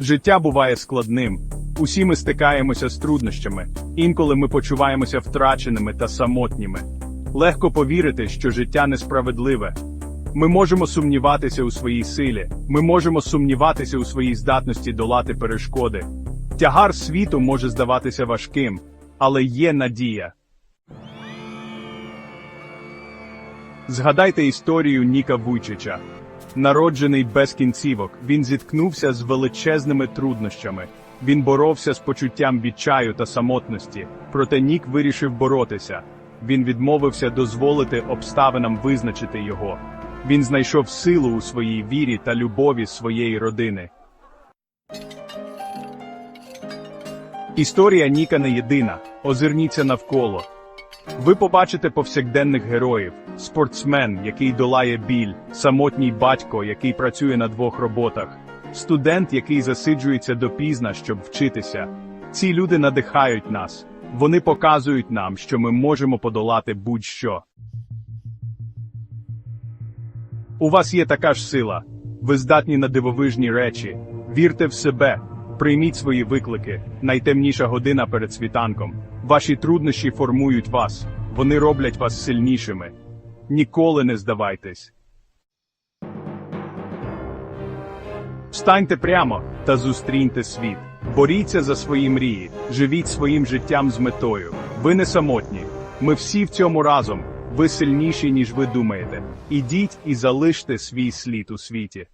Життя буває складним. Усі ми стикаємося з труднощами, інколи ми почуваємося втраченими та самотніми. Легко повірити, що життя несправедливе. Ми можемо сумніватися у своїй силі, ми можемо сумніватися у своїй здатності долати перешкоди. Тягар світу може здаватися важким, але є надія. Згадайте історію Ніка Вуйчича. Народжений без кінцівок, він зіткнувся з величезними труднощами. Він боровся з почуттям відчаю та самотності, проте Нік вирішив боротися. Він відмовився дозволити обставинам визначити його. Він знайшов силу у своїй вірі та любові своєї родини. Історія Ніка не єдина. Озирніться навколо. Ви побачите повсякденних героїв: спортсмен, який долає біль, самотній батько, який працює на двох роботах, студент, який засиджується допізна, щоб вчитися. Ці люди надихають нас. Вони показують нам, що ми можемо подолати будь-що. У вас є така ж сила. Ви здатні на дивовижні речі. Вірте в себе, прийміть свої виклики. Найтемніша година перед світанком. Ваші труднощі формують вас. Вони роблять вас сильнішими. Ніколи не здавайтесь. Встаньте прямо та зустріньте світ. Боріться за свої мрії, живіть своїм життям з метою. Ви не самотні. Ми всі в цьому разом. Ви сильніші, ніж ви думаєте. Ідіть і залиште свій слід у світі.